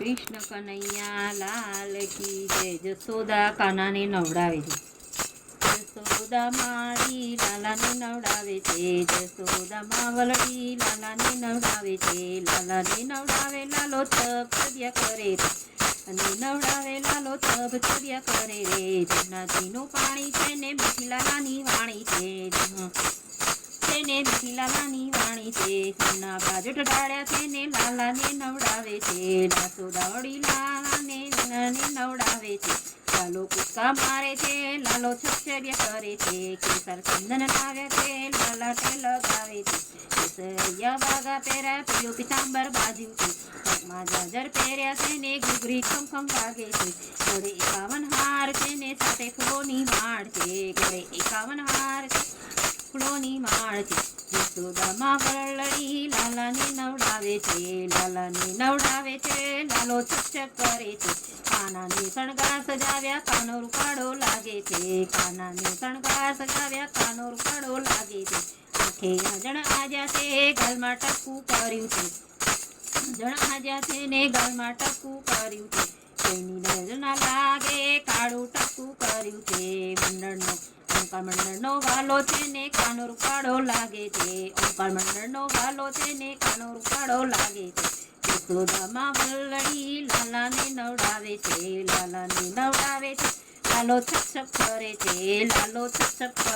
કૃષ્ણ કનૈયા લાલ કી જય જસોદા કાનાને નવડાવે છે. જસોદા મારી લાલાને નવડાવે છે. જસોદા માં વલડી લાલાને નવડાવે છે. લાલાને નવડાવે લાલો તપ ચર્યા કરે અને નવડાવે લાલો તપ ચર્યા કરે રે. જમનાજીનું પાણી છે ને નાની વાણી છે. તેને મીઠી છે સોના બાજુ ટાળ્યા છે ને લાલાને નવડાવે છે લાસોદાવડી લાલાને નાને નવડાવે છે. લાલો કૂદકા મારે છે, લાલો છચર્ય કરે છે, કેસર ચંદન લાવે છે, લાલા તે લગાવે છે. કેસરિયા બાગા પહેર્યા, પીળો પિતાંબર બાજુ છે. પગમાં જાજર પહેર્યા છે ને ઘૂઘરી ખમખમ વાગે છે. ઘરે એકાવન હાર છે ને સાથે ફૂલોની માળ છે. ઘરે એકાવન હાર છે. ફૂલોની માળ છે યશોદામાં વરલડી લાલાને નવડાવે છે, લાલાને નવડાવે છે, લાલો ચકચક કરે છે. કાનાને શણગાર સજાવ્યા, કાનો રૂપાડો લાગે છે. કાનાને શણગાર સજાવ્યા, કાનો રૂપાડો લાગે છે. આંખે આંજણ આજ્યા છે, ગલમાં ટપકું કર્યું છે. આંજણ આજ્યા છે ને ગાલમાં ટપકું કર્યું છે. કોઈની નજર ના લાગે, કાળું ટપકું કર્યું છે. મંડળનો ઓંકાર મંડળનો વાલો છે ને કાનો રૂપાળો લાગે છે. ઓંકાર મંડળનો વાલો ને કાનો રૂપાળો લાગે છે. યશોદામાં વલ્લડી લાલાને નવડાવે છે. લાલાને નવડાવે છે. લાલો છપ છપ કરે છે. લાલો છપ છપ